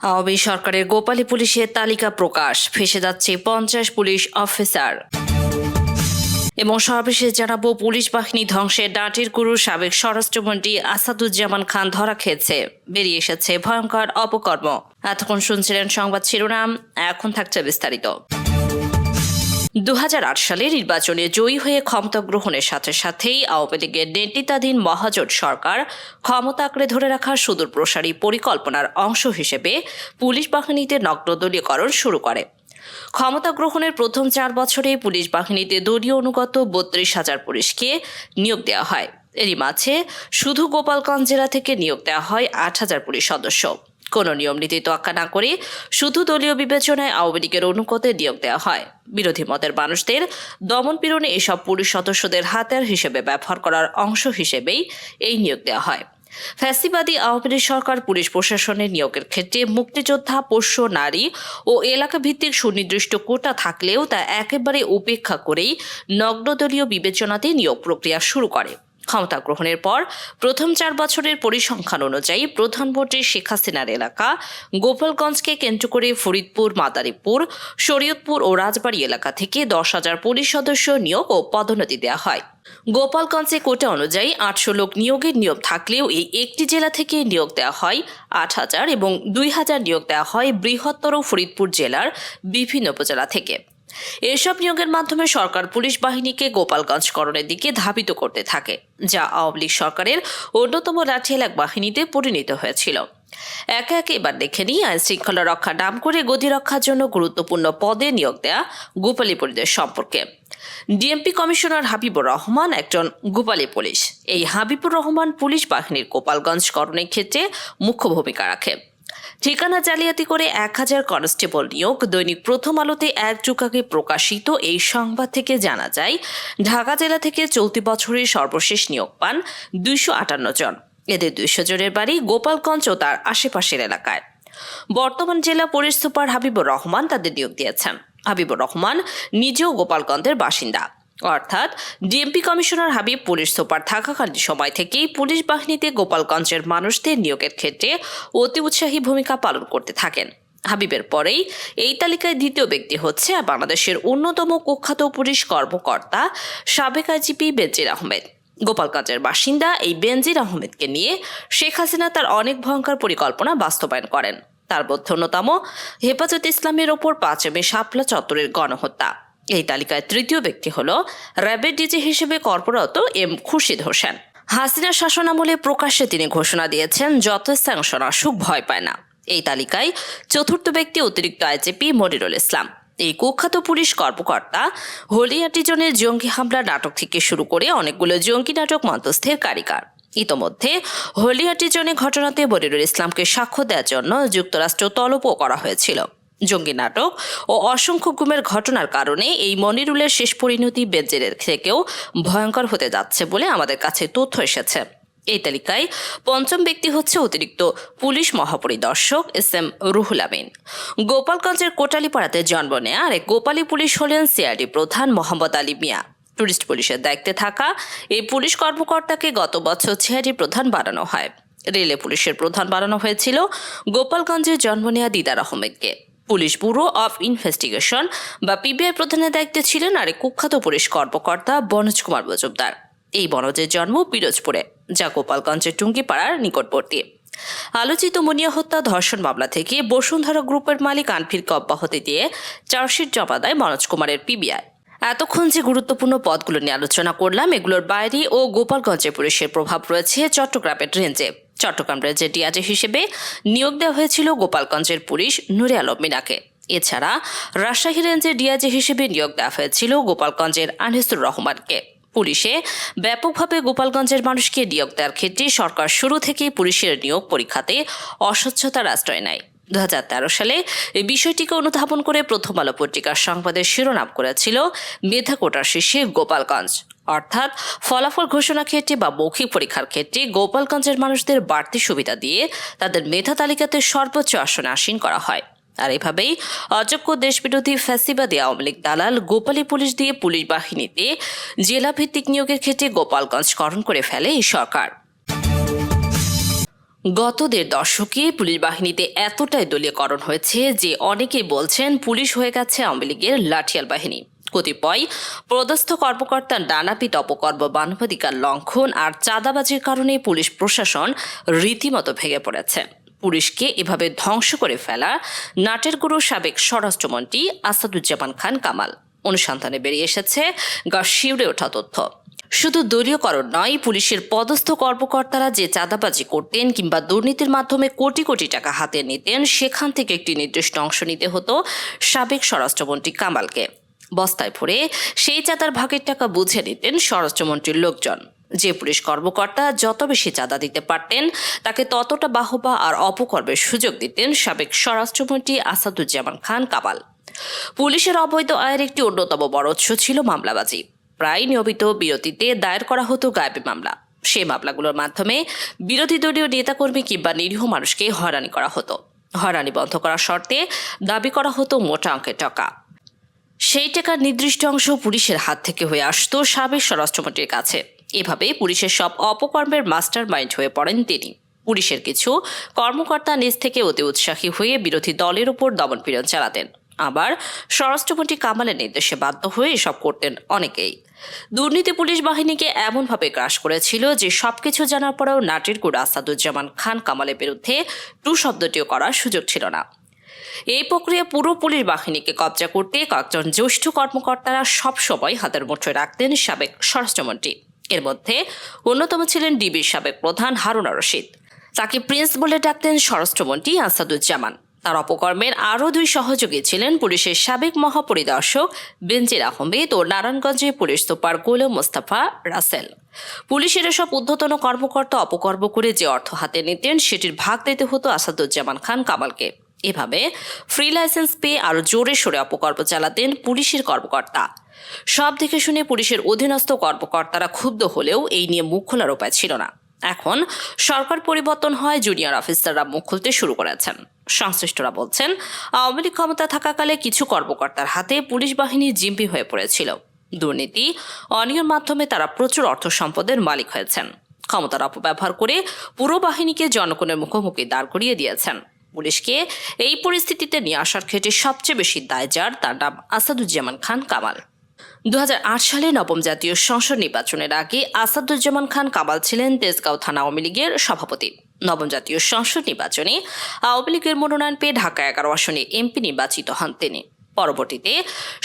আওয়ামী সরকারের গোপালী পুলিশের তালিকা প্রকাশ। ফেসে যাচ্ছে পঞ্চাশ পুলিশ অফিসার। এবং সর্বশেষ জানাব, পুলিশ বাহিনী ধ্বংসে ডাঁটির গুরু সাবেক স্বরাষ্ট্রমন্ত্রী আসাদুজ্জামান খান ধরা খেয়েছে। বেরিয়ে এসেছে ভয়ঙ্কর অপকর্ম। এতক্ষণ শুনছিলেন সংবাদ শিরোনাম, এখন থাকছে বিস্তারিত। দু সালে নির্বাচনে জয়ী হয়ে ক্ষমতা গ্রহণের সাথে সাথেই আওয়ামী লীগের নেতৃত্বাধীন মহাজোট সরকার ক্ষমতা আঁকড়ে ধরে রাখার সুদূর প্রসারী পরিকল্পনার অংশ হিসেবে পুলিশ বাহিনীতে নগ্নদলীয়করণ শুরু করে। ক্ষমতা গ্রহণের প্রথম চার বছরে পুলিশ বাহিনীতে দলীয় অনুগত বত্রিশ হাজার পুলিশকে নিয়োগ দেওয়া হয়। এরই মাঝে শুধু গোপালগঞ্জ জেলা থেকে নিয়োগ দেওয়া হয় আট হাজার পুলিশ সদস্য। কোনো নিয়ম নীতি তোয়াক্কা না করে শুধু দলীয় বিবেচনায় আওয়ামী লীগের অনুকতে নিয়োগ দেওয়া হয়। বিরোধী মতের মানুষদের দমন পীড়নে এসব পুলিশ সদস্যদের হাতিয়ার হিসেবে ব্যবহার করার অংশ হিসেবেই এই নিয়োগ দেওয়া হয়। ফ্যাসিবাদী আওয়ামী লীগ সরকার পুলিশ প্রশাসনের নিয়োগের ক্ষেত্রে মুক্তিযোদ্ধা, পোষ্য, নারী ও এলাকা ভিত্তিক সুনির্দিষ্ট কোটা থাকলেও তা একেবারে উপেক্ষা করেই নগ্নদলীয় বিবেচনাতে নিয়োগ প্রক্রিয়া শুরু করে। ক্ষমতা গ্রহণের পর প্রথম চার বছরের পরিসংখ্যান অনুযায়ী প্রধানমন্ত্রী শেখ হাসিনার এলাকা, গোপালগঞ্জকে কেন্দ্র করে ফরিদপুর, মাদারীপুর, শরীয়তপুর ও রাজবাড়ী এলাকা থেকে দশ হাজার পুলিশ সদস্য নিয়োগ ও পদোন্নতি দেওয়া হয়। গোপালগঞ্জে কোটা অনুযায়ী আটশো লোক নিয়োগের নিয়োগ থাকলেও এই একটি জেলা থেকে নিয়োগ দেওয়া হয় আট হাজার এবং দুই হাজার নিয়োগ দেওয়া হয় বৃহত্তর ফরিদপুর জেলার বিভিন্ন উপজেলা থেকে। এসব নিয়োগের মাধ্যমে সরকার পুলিশ বাহিনীকে গোপালগঞ্জ গোপালগঞ্জকরণের দিকে ধাবিত করতে থাকে, যা আওয়ামী লীগ সরকারের অন্যতম লাঠিয়ালাক বাহিনীতে পরিণত হয়েছিল। একে একে এবার দেখে নিই আইন শৃঙ্খলা রক্ষা নাম করে গতি রক্ষার জন্য গুরুত্বপূর্ণ পদে নিয়োগ দেয়া গোপালী পরিদের সম্পর্কে। ডিএমপি কমিশনার হাবিবুর রহমান একজন গোপালী পুলিশ। এই হাবিবুর রহমান পুলিশ বাহিনীর গোপালগঞ্জকরণের ক্ষেত্রে মুখ্য ভূমিকা রাখে। ঠিকানা জালিয়াতি করে এক হাজার কনস্টেবল নিয়োগ, দৈনিক প্রথম আলোতে এক যুগ আগে প্রকাশিত। এই সংবাদ থেকে জানা যায়, ঢাকা জেলা থেকে চলতি বছরের সর্বশেষ নিয়োগ পান দুইশো আটান্ন জন। এদের দুইশো জনের বাড়ি গোপালগঞ্জ ও তার আশেপাশের এলাকায়। বর্তমান জেলা পুলিশ সুপার হাবিবুর রহমান তাদের নিয়োগ দিয়েছেন। হাবিবুর রহমান নিজেও গোপালগঞ্জের বাসিন্দা। অর্থাৎ DMP commissioner Habib police super থাকাকালীন সময় থেকেই পুলিশ বাহিনীতে গোপালগঞ্জের মানুষদের নিয়োগের ক্ষেত্রে অতি উৎসাহী ভূমিকা পালন করতে থাকেন। হাবিবের পরেই এই তালিকায় দ্বিতীয় ব্যক্তি হচ্ছে বাংলাদেশের অন্যতম কুখ্যাত পুলিশ কর্মকর্তা সাবেক আইজিপি বেনজির আহমেদ। গোপালগঞ্জের বাসিন্দা এই বেনজির আহমেদকে নিয়ে শেখ হাসিনা তার অনেক ভয়ঙ্কর পরিকল্পনা বাস্তবায়ন করেন। তার মধ্যে অন্যতম হেফাজত ইসলামের ওপর পাঁচ মে শাপলা চত্বরের গণহত্যা। এই তালিকায় তৃতীয় ব্যক্তি হল র্যাবের ডিজি হিসেবে কর্পরত এম খুরশিদ হোসেন। হাসিনা শাসনামলে প্রকাশ্যে তিনি ঘোষণা দিয়েছেন যত স্যাংশন আসুক ভয় পায় না। এই তালিকায় চতুর্থ ব্যক্তি অতিরিক্ত আইজিপি মনিরুল ইসলাম। এই কুখ্যাত পুলিশ কর্মকর্তা হলিয়াটিজনের জঙ্গি হামলা নাটক থেকে শুরু করে অনেকগুলো জঙ্গি নাটক মন্তস্থের কারিকার ইতোমধ্যে হলিয়াটিজনে ঘটনাতে মনিরুল ইসলামকে সাক্ষ্য দেওয়ার জন্য যুক্তরাষ্ট্র তলবও করা হয়েছিল। জঙ্গি নাটক ও অসংখ্য গুমের ঘটনার কারণে এই মনিরুলের শেষ পরিণতি বেজ্জেরের থেকেও ভয়ঙ্কর হতে যাচ্ছে বলে আমাদের কাছে তথ্য এসেছে। এই তালিকায় পঞ্চম ব্যক্তি হচ্ছে অতিরিক্ত পুলিশ মহাপরিদর্শক এস এম রুহুল আমিন। গোপালগঞ্জের কোটালীপাড়াতে জন্ম নেয়া আর গোপালী পুলিশ হলেন সিআরডি প্রধান মোহাম্মদ আলী মিয়া। টুরিস্ট পুলিশের দায়িত্বে থাকা এই পুলিশ কর্মকর্তাকে গত বছর সিআরডি প্রধান বানানো হয়। রেলে পুলিশের প্রধান বানানো হয়েছিল গোপালগঞ্জের জন্ম নেয়া দিদার আহমেদকে। পুলিশ ব্যুরো অফ ইনভেস্টিগেশন বা পিবিআই প্রধানের দায়িত্বে ছিলেন আরেক কুখ্যাত পুলিশ কর্মকর্তা বনজ কুমার মজুমদার। এই বনজের জন্ম পিরোজপুরে, যা গোপালগঞ্জের টুঙ্গিপাড়ার নিকটবর্তী। আলোচিত মুনিয়া হত্যা, ধর্ষণ মামলা থেকে বসুন্ধরা গ্রুপের মালিক আনফিরকে অব্যাহতি দিয়ে চার্জশিট জমা দেয় মনোজ কুমারের পিবিআই। এতক্ষণ যে গুরুত্বপূর্ণ পদগুলো নিয়ে আলোচনা করলাম, এগুলোর বাইরে ও গোপালগঞ্জে পুলিশের প্রভাব রয়েছে চট্টগ্রামের রেঞ্জে। চট্টগ্রাম রেঞ্জের ডিআইজি হিসেবে নিয়োগ দেওয়া হয়েছিল গোপালগঞ্জের পুলিশ নুরে আলম মিনাকে। এছাড়া রাজশাহী রেঞ্জের ডিআইজি হিসেবে নিয়োগ দেওয়া হয়েছিল গোপালগঞ্জের আনিসুর রহমানকে। পুলিশে ব্যাপকভাবে গোপালগঞ্জের মানুষকে নিয়োগ দেওয়ার ক্ষেত্রে সরকার শুরু থেকেই পুলিশের নিয়োগ পরীক্ষাতে অস্বচ্ছতার আশ্রয় নেয়। দু হাজার তেরো সালে এই বিষয়টিকে অনুধাবন করে প্রথম আলো পত্রিকার সংবাদের শিরোনাম করেছিল মেধা কোটার শীর্ষে গোপালগঞ্জ। অর্থাৎ ফলাফল ঘোষণা ক্ষেত্রে বা মৌখিক পরীক্ষার ক্ষেত্রে গোপালগঞ্জের মানুষদের বাড়তি সুবিধা দিয়ে তাদের মেধা তালিকাতে সর্বোচ্চ আসনে আসীন করা হয়। আর এভাবেই অযোগ্য দেশবিরোধী ফ্যাসিবাদী আওয়ামী লীগ দালাল গোপালী পুলিশ দিয়ে পুলিশ বাহিনীতে জেলা ভিত্তিক নিয়োগের ক্ষেত্রে গোপালগঞ্জ গোপালগঞ্জকরণ করে ফেলে এই সরকার। গত দেড় দশকে পুলিশ বাহিনীতে এতটাই দলীয়করণ হয়েছে যে অনেকেই বলছেন পুলিশ হয়ে গেছে আওয়ামী লীগের লাঠিয়াল বাহিনী। কতিপয় পদস্থ কর্মকর্তার নানাবিধ অপকর্ম মানবাধিকার লঙ্ঘন আর চাঁদাবাজির কারণে পুলিশ প্রশাসন রীতিমতো ভেঙে পড়েছে। পুলিশকে এভাবে ধ্বংস করে ফেলা নাটের গুরু সাবেক স্বরাষ্ট্রমন্ত্রী আসাদুজ্জামান খান কামাল। অনুসন্ধানে বেরিয়ে এসেছে গা শিউরে ওঠা তথ্য। শুধু দলীয়করণ নয়, পুলিশের পদস্থ কর্মকর্তারা যে চাঁদাবাজি করতেন কিংবা দুর্নীতির মাধ্যমে কোটি কোটি টাকা হাতে নিতেন, সেখান থেকে একটি নির্দিষ্ট অংশ নিতে হতো সাবেক স্বরাষ্ট্রমন্ত্রী কামালকে। বস্তায় ভরে সেই চাঁদার ভাগের টাকা বুঝে নিতেন স্বরাষ্ট্রমন্ত্রীর লোকজন। যে পুলিশ কর্মকর্তা যত বেশি চাঁদা দিতে পারতেন, তাকে ততটা বাহবা আর অপকর্মের সুযোগ দিতেন সাবেক স্বরাষ্ট্রমন্ত্রী আসাদুজ্জামান খান কামাল। পুলিশের অবৈধ আয়ের একটি অন্যতম বড় উৎস ছিল মামলাবাজি। প্রায় নিয়মিত বিরতিতে দায়ের করা হতো গায়েবী মামলা। সেই মামলাগুলোর মাধ্যমে বিরোধী দলীয় নেতাকর্মী কিংবা নিরীহ মানুষকে হয়রানি করা হতো। হয়রানি বন্ধ করার শর্তে দাবি করা হতো মোটা অঙ্কের টাকা। সেই টাকার নির্দিষ্ট অংশ পুলিশের হাত থেকে হয়ে আসতো সাবেক স্বরাষ্ট্রমন্ত্রীর কাছে। এভাবে পুলিশের সব অপকর্মের মাস্টার মাইন্ড হয়ে পড়েন তিনি। পুলিশের কিছু কর্মকর্তা নিজ থেকে অতি উৎসাহী হয়ে বিরোধী দলের উপর দমনপীড়ন চালাতেন। আবার স্বরাষ্ট্রমন্ত্রী কামালের নির্দেশে বাধ্য হয়ে এসব করতেন অনেকেই। দুর্নীতি পুলিশ বাহিনীকে এমনভাবে গ্রাস করেছিল যে সবকিছু জানার পরেও নাটের গুড় আসাদুজ্জামান খান কামালের বিরুদ্ধে টু শব্দটিও করার সুযোগ ছিল না। এই প্রক্রিয়া পুরো পুলিশ বাহিনীকে কবজা করতে কয়েকজন জ্যেষ্ঠ কর্মকর্তারা সবসময় হাতের মুঠোয় রাখতেন সাবেক স্বরাষ্ট্রমন্ত্রী। এর মধ্যে অন্যতম ছিলেন ডিবির সাবেক প্রধান হারুনা রশিদ। তাকে প্রিন্স বলে ডাকতেন স্বরাষ্ট্রমন্ত্রী আসাদুজ্জামান তার অপকর্মের আরও দুই সহযোগী ছিলেন পুলিশের সাবেক মহাপরিদর্শক বেনজির আহমেদ ও নারায়ণগঞ্জের পুলিশ সুপার গোলাম মোস্তাফা রাসেল। পুলিশের এসব ঊর্ধ্বতন কর্মকর্তা অপকর্ম করে যে অর্থ হাতে নিতেন, সেটির ভাগ দিতে হতো আসাদুজ্জামান খান কামালকে। এভাবে ফ্রি লাইসেন্স পেয়ে আরও জোরে সোরে অপকর্ম চালাতেন পুলিশের কর্মকর্তা। সব দেখে শুনে পুলিশের অধীনস্থ কর্মকর্তারা ক্ষুব্ধ হলেও এই নিয়ে মুখ খোলার উপায় ছিল না। এখন সরকার পরিবর্তন হয় জুনিয়র অফিসাররা মুখ খুলতে শুরু করেছেন। সংশ্লিষ্টরা বলছেন, আওয়ামী লীগ ক্ষমতা থাকাকালে কিছু কর্মকর্তার হাতে পুলিশ বাহিনী জিম্পি হয়ে পড়েছিল। দুর্নীতি অনিয়র মাধ্যমে তারা প্রচুর অর্থ সম্পদের মালিক হয়েছেন। ক্ষমতার অপব্যবহার করে পুরো বাহিনীকে জনগণের মুখোমুখি দাঁড় করিয়ে দিয়েছেন। পুলিশকে এই পরিস্থিতিতে নিয়ে আসার ক্ষেত্রে সবচেয়ে বেশি দায় যার, তার নাম আসাদুজ্জামান খান কামাল। দু হাজার আট সালে নবম জাতীয় সংসদ নির্বাচনের আগে আসাদুজ্জামান খান কামাল ছিলেন তেজগাঁও থানা আওয়ামী লীগের সভাপতি। নবম জাতীয় সংসদ নির্বাচনে আওয়ামী লীগের মনোনয়ন পেয়ে ঢাকা এগারো আসনে এমপি নির্বাচিত হন তিনি। পরবর্তীতে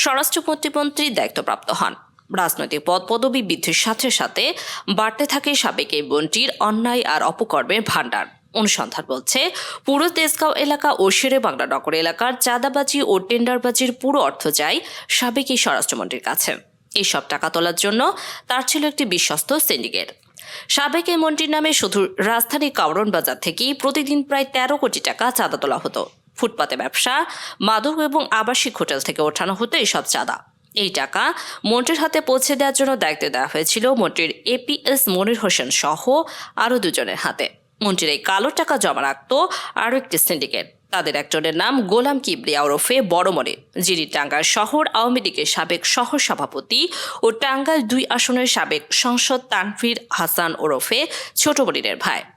স্বরাষ্ট্র প্রতিমন্ত্রীর দায়িত্বপ্রাপ্ত হন। রাজনৈতিক পদ পদবি বৃদ্ধির সাথে সাথে বাড়তে থাকে সাবেক এই বন্টির অন্যায় আর অপকর্মের ভাণ্ডার। অনুসন্ধান বলছে, পুরো তেজগাঁও এলাকা ও শেরে বাংলা নগর এলাকার চাঁদাবাজি ও টেন্ডারবাজির পুরো অর্থ যায় সাবেক এই স্বরাষ্ট্রমন্ত্রীর কাছে। এইসব টাকা তোলার জন্য তার ছিল একটি বিশ্বস্ত সিন্ডিকেট। সাবেক এই মন্ত্রীর নামে শুধু রাজধানী কাউরন বাজার থেকেই প্রতিদিন প্রায় তেরো কোটি টাকা চাঁদা তোলা হতো। ফুটপাতে ব্যবসা, মাদক এবং আবাসিক হোটেল থেকে ওঠানো হতো এইসব চাঁদা। এই টাকা মন্ত্রীর হাতে পৌঁছে দেওয়ার জন্য দায়িত্ব দেওয়া হয়েছিল মন্ত্রীর এপিএস মনির হোসেন সহ আরও দুজনের হাতে। মন্ত্রীর এই কালো টাকা জমা রাখত আরও একটি সিন্ডিকেট তাদের একজনের নাম গোলাম কিবরিয়া ওরফে বড়মরে যিনি টাঙ্গাইল শহর আওয়ামী লীগের সাবেক সহ সভাপতি ও টাঙ্গাইল দুই আসনের সাবেক সংসদ তানফির হাসান ওরফে ছোট ভাই।